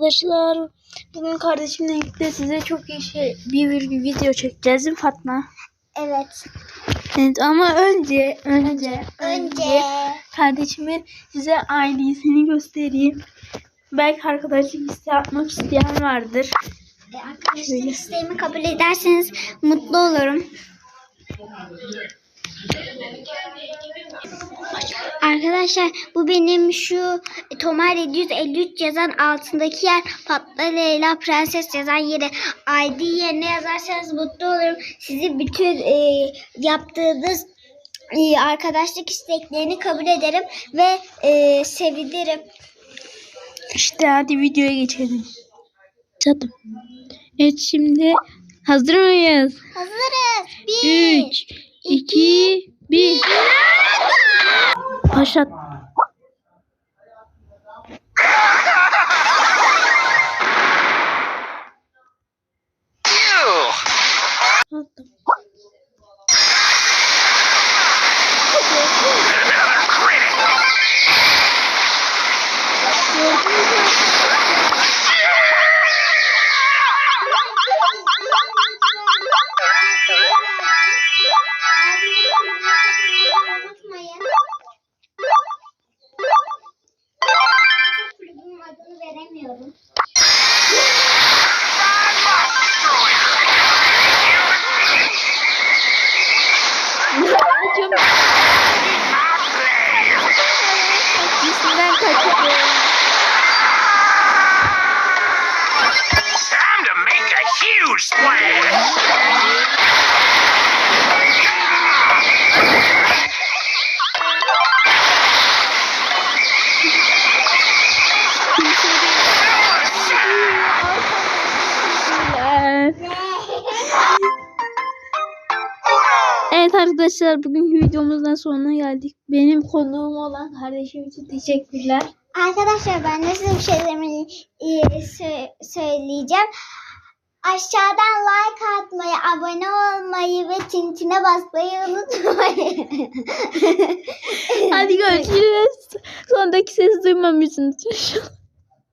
Arkadaşlar bugün kardeşimle birlikte size çok iyi şey bir, bir, bir video çekeceğiz değil mi Fatma? Evet. Evet ama önce önce Önce kardeşimin size ailesini göstereyim. Belki arkadaşlık isteği yapmak isteyen vardır. e, arkadaşlar isteğimi kabul ederseniz mutlu olurum. Arkadaşlar bu benim şu Tomar 753 yazan altındaki yer Fatma Leyla Prenses yazan yeri ID yerine yazarsanız mutlu olurum. Sizi bütün e, yaptığınız e, arkadaşlık isteklerini kabul ederim ve e, sevinirim. İşte hadi videoya geçelim. Tadım. Evet şimdi hazır mıyız? Hazırız. Bir. 3 2 1 حشد huge splash! Evet arkadaşlar bugünkü videomuzdan sonuna geldik. Benim konuğum olan kardeşim için teşekkürler. Arkadaşlar ben de size bir şeylerimi e, sö- söyleyeceğim. Aşağıdan like atmayı, abone olmayı ve tintine basmayı unutmayın. Hadi görüşürüz. Sondaki sesi duymamışsınız.